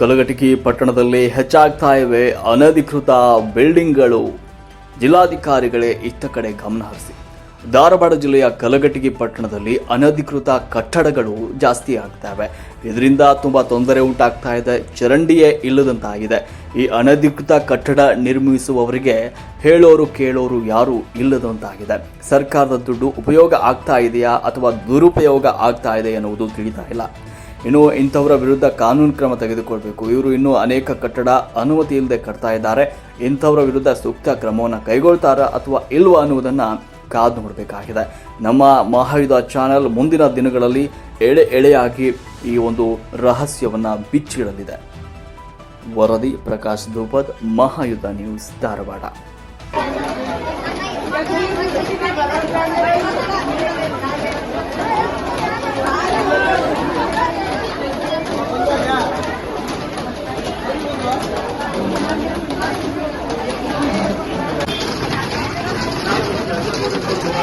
ಕಲಘಟಕಿ ಪಟ್ಟಣದಲ್ಲಿ ಹೆಚ್ಚಾಗ್ತಾ ಇವೆ ಅನಧಿಕೃತ ಬಿಲ್ಡಿಂಗ್ಗಳು. ಜಿಲ್ಲಾಧಿಕಾರಿಗಳೇ ಇತ್ತ ಕಡೆ ಗಮನ ಹರಿಸಿ. ಧಾರವಾಡ ಜಿಲ್ಲೆಯ ಕಲಘಟಗಿ ಪಟ್ಟಣದಲ್ಲಿ ಅನಧಿಕೃತ ಕಟ್ಟಡಗಳು ಜಾಸ್ತಿ ಆಗ್ತವೆ ಇದರಿಂದ ತುಂಬ ತೊಂದರೆ ಉಂಟಾಗ್ತಾ ಇದೆ, ಚರಂಡಿಯೇ ಇಲ್ಲದಂತಾಗಿದೆ. ಈ ಅನಧಿಕೃತ ಕಟ್ಟಡ ನಿರ್ಮಿಸುವವರಿಗೆ ಹೇಳೋರು ಕೇಳೋರು ಯಾರು ಇಲ್ಲದಂತಾಗಿದೆ. ಸರ್ಕಾರದ ದುಡ್ಡು ಉಪಯೋಗ ಆಗ್ತಾ ಇದೆಯಾ ಅಥವಾ ದುರುಪಯೋಗ ಆಗ್ತಾ ಇದೆ ಎನ್ನುವುದು ತಿಳಿತಾ ಇಲ್ಲ. ಇನ್ನು ಇಂಥವರ ವಿರುದ್ಧ ಕಾನೂನು ಕ್ರಮ ತೆಗೆದುಕೊಳ್ಬೇಕು. ಇವರು ಇನ್ನೂ ಅನೇಕ ಕಟ್ಟಡ ಅನುಮತಿ ಇಲ್ಲದೆ ಕಟ್ತಾ ಇದ್ದಾರೆ. ಇಂಥವರ ವಿರುದ್ಧ ಸೂಕ್ತ ಕ್ರಮವನ್ನು ಕೈಗೊಳ್ತಾರಾ ಅಥವಾ ಇಲ್ವಾ ಅನ್ನುವುದನ್ನು ಕಾದು ನೋಡಬೇಕಾಗಿದೆ. ನಮ್ಮ ಮಹಾಯುಧ ಚಾನೆಲ್ ಮುಂದಿನ ದಿನಗಳಲ್ಲಿ ಎಳೆ ಎಳೆಯಾಗಿ ಈ ಒಂದು ರಹಸ್ಯವನ್ನು ಬಿಚ್ಚಿಡಲಿದೆ. ವರದಿ ಪ್ರಕಾಶ್ ದೂಪದ್ ಮಹಾಯುಧ ನ್ಯೂಸ್ ಧಾರವಾಡ.